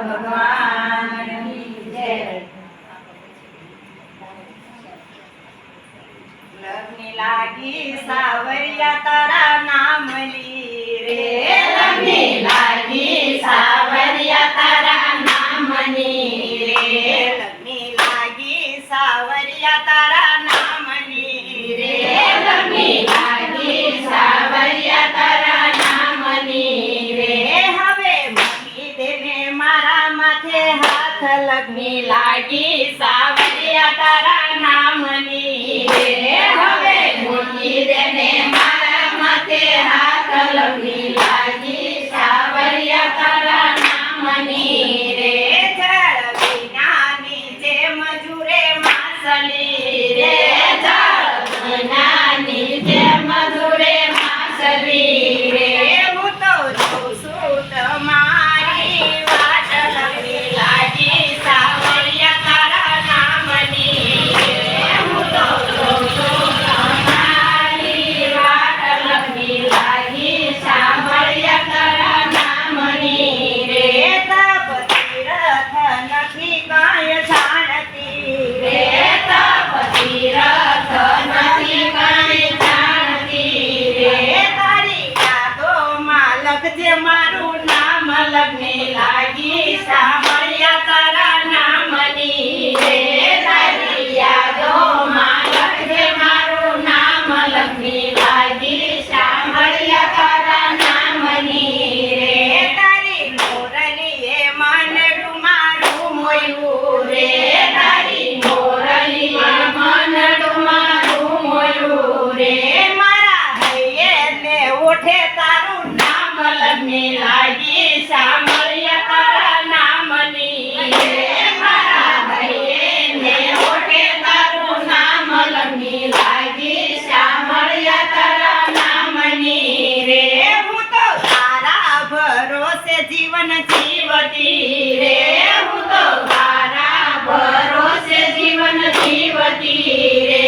ભગવાનની જય લગ્ન લાગી સાવરિયા તારા નામની રે લગ્ની લાગી સાવરિયા તારા નામની રે લગ્ન લાગી સાવરિયા તારા નામની રે રે લગ્ની હાથ લગ્ની લાગી સાવરિયા તારા નામની. હવે મૂકી દેને મારા માથે હાથ લગ્ની લાગી સાવરિયા તારા નામની. રે મારા ને ઓઠે તારું નામ લગ્ન લાગી તારા નામની. રે મારા ભાઈને ઓઠે તારું નામ લખી લાગી સાંભળ્યા તારા નામની. રે હું તો તારા જીવન જીવતી. રે હું તો તારા જીવન જીવતી. રે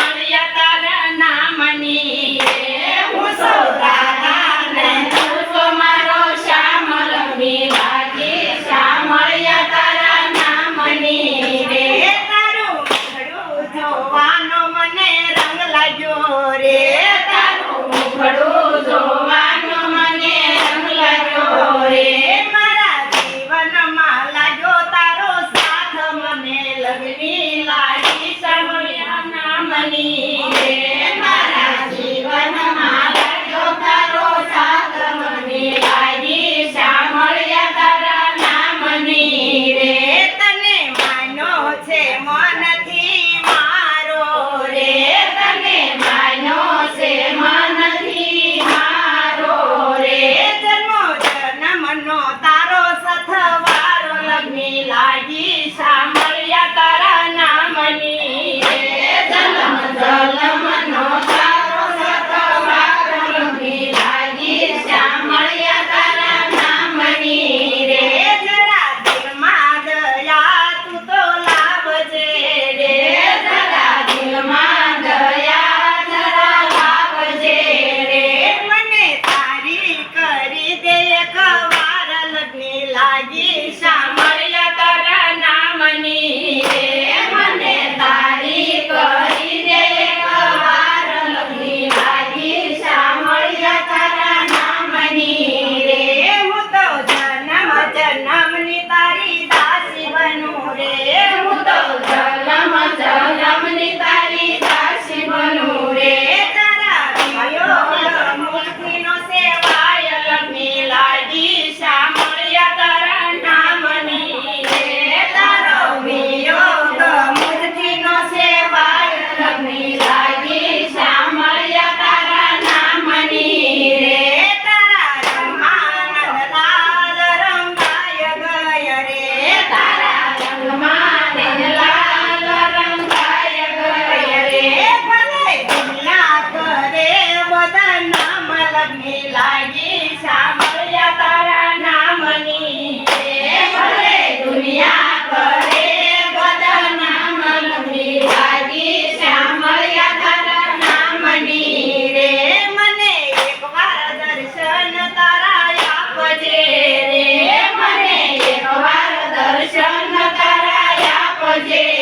પગની લાગી સાંભળ્યા તારા નામની. ભલે દુનિયા કરે બધા નામની લાગી સાંભળ્યા તારા નામની. રે મને એકવાર દર્શન તારા આપજે. રે મને એકવાર દર્શન તારા આપજે.